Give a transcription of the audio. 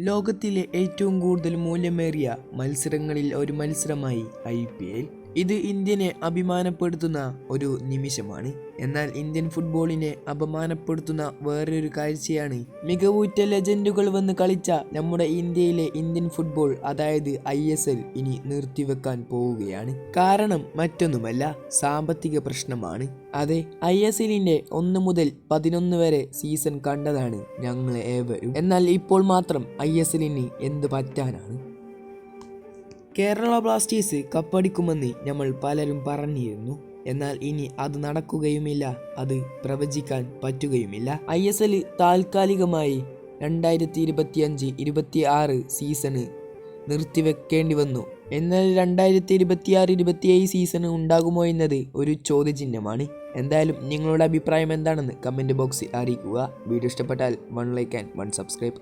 ലോകത്തിലെ ഏറ്റവും കൂടുതൽ മൂല്യമേറിയ മത്സരങ്ങളിൽ ഒരു മത്സരമായി ഐ പി എൽ ഇത് ഇന്ത്യനെ അഭിമാനപ്പെടുത്തുന്ന ഒരു നിമിഷമാണ്. എന്നാൽ ഇന്ത്യൻ ഫുട്ബോളിനെ അപമാനപ്പെടുത്തുന്ന വേറൊരു കാഴ്ചയാണ് മികവുറ്റ ലെജൻഡുകൾ വന്ന് കളിച്ച നമ്മുടെ ഇന്ത്യയിലെ ഇന്ത്യൻ ഫുട്ബോൾ അതായത് ഐ എസ് എൽ ഇനി നിർത്തിവെക്കാൻ പോവുകയാണ്. കാരണം മറ്റൊന്നുമല്ല സാമ്പത്തിക പ്രശ്നമാണ്. അതെ ഐ എസ് എല്ലിന്റെ ഒന്ന് മുതൽ പതിനൊന്ന് വരെ സീസൺ കണ്ടതാണ് ഞങ്ങൾ ഏവരും. എന്നാൽ ഇപ്പോൾ മാത്രം ഐ എസ് എല്ലിന് എന്ത് പറ്റാനാണ്? കേരള ബ്ലാസ്റ്റേഴ്സ് കപ്പടിക്കുമെന്ന് നമ്മൾ പലരും പറഞ്ഞിരുന്നു. എന്നാൽ ഇനി അത് നടക്കുകയുമില്ല അത് പ്രവചിക്കാൻ പറ്റുകയുമില്ല. ഐ എസ് എൽ താൽക്കാലികമായി രണ്ടായിരത്തി ഇരുപത്തിയഞ്ച് ഇരുപത്തി ആറ് സീസണ് നിർത്തിവെക്കേണ്ടി വന്നു എന്നാൽ രണ്ടായിരത്തി ഇരുപത്തിയാറ് ഇരുപത്തിയേഴ് സീസണ് ഉണ്ടാകുമോ എന്നത് ഒരു ചോദ്യചിഹ്നമാണ്. എന്തായാലും നിങ്ങളുടെ അഭിപ്രായം എന്താണെന്ന് കമന്റ് ബോക്സിൽ അറിയിക്കുക. വീഡിയോ ഇഷ്ടപ്പെട്ടാൽ one like and one subscribe.